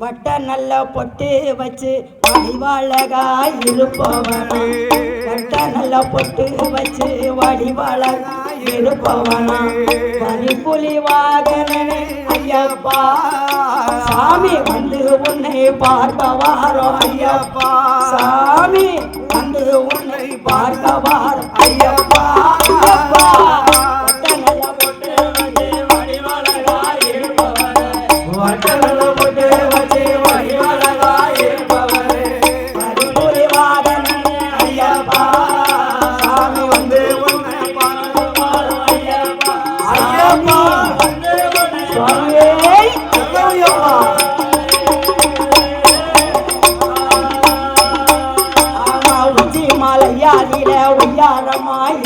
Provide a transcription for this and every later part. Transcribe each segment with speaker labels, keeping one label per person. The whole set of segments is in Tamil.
Speaker 1: வட்ட நல்ல பொட்டு வச்சு வடிவாழகாய் இருப்பவனா. வட்ட நல்ல பொட்டு வச்சு வடிவாழகாய் இருப்பவனா. பனிப்புலி வாகனே ஐயப்பா. சாமி வந்து உன்னை பார்க்க ஐயப்பா. சாமி வந்து உன்னை பார்க்க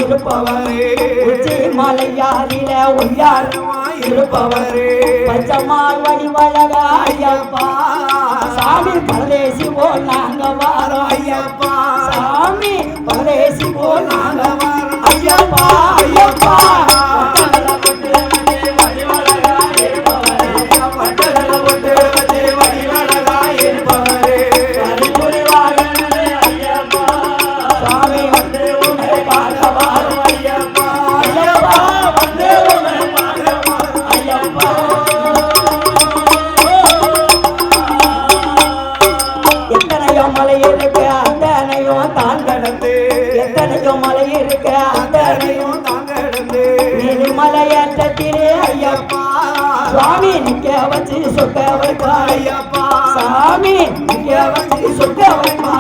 Speaker 1: இருப்பவரே உச்சி மலையாதில உய்யாரமாய் இருப்பவரே பச்சமார் வடிவழகா ஐயப்பா. சாமி பரதேசி போ நாங்க நீலிமலையேற்றத்திலே ஐயப்பா. சுவாமி நிக்க வச்சு சொக்க வைப்பா ஐயப்பா. சாமி நிக்க வச்சு சொக்க வைப்பா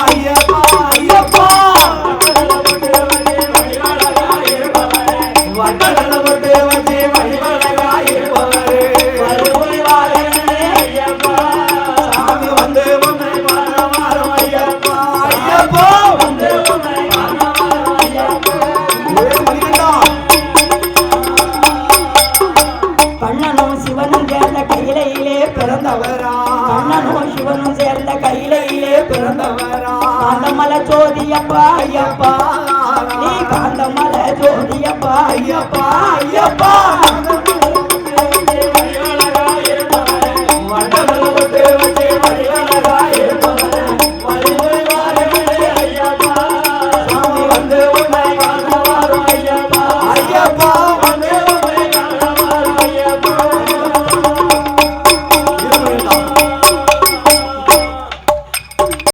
Speaker 1: பிறந்தவரா? கண்ணனும் சிவனும் சேர்ந்த கையிலையிலே பிறந்தவரா? காந்தமல ஜோதியப்பா ஐயப்பா. நீ காந்தமல ஜோதியப்பா ஐயப்பா. ஐயப்பா.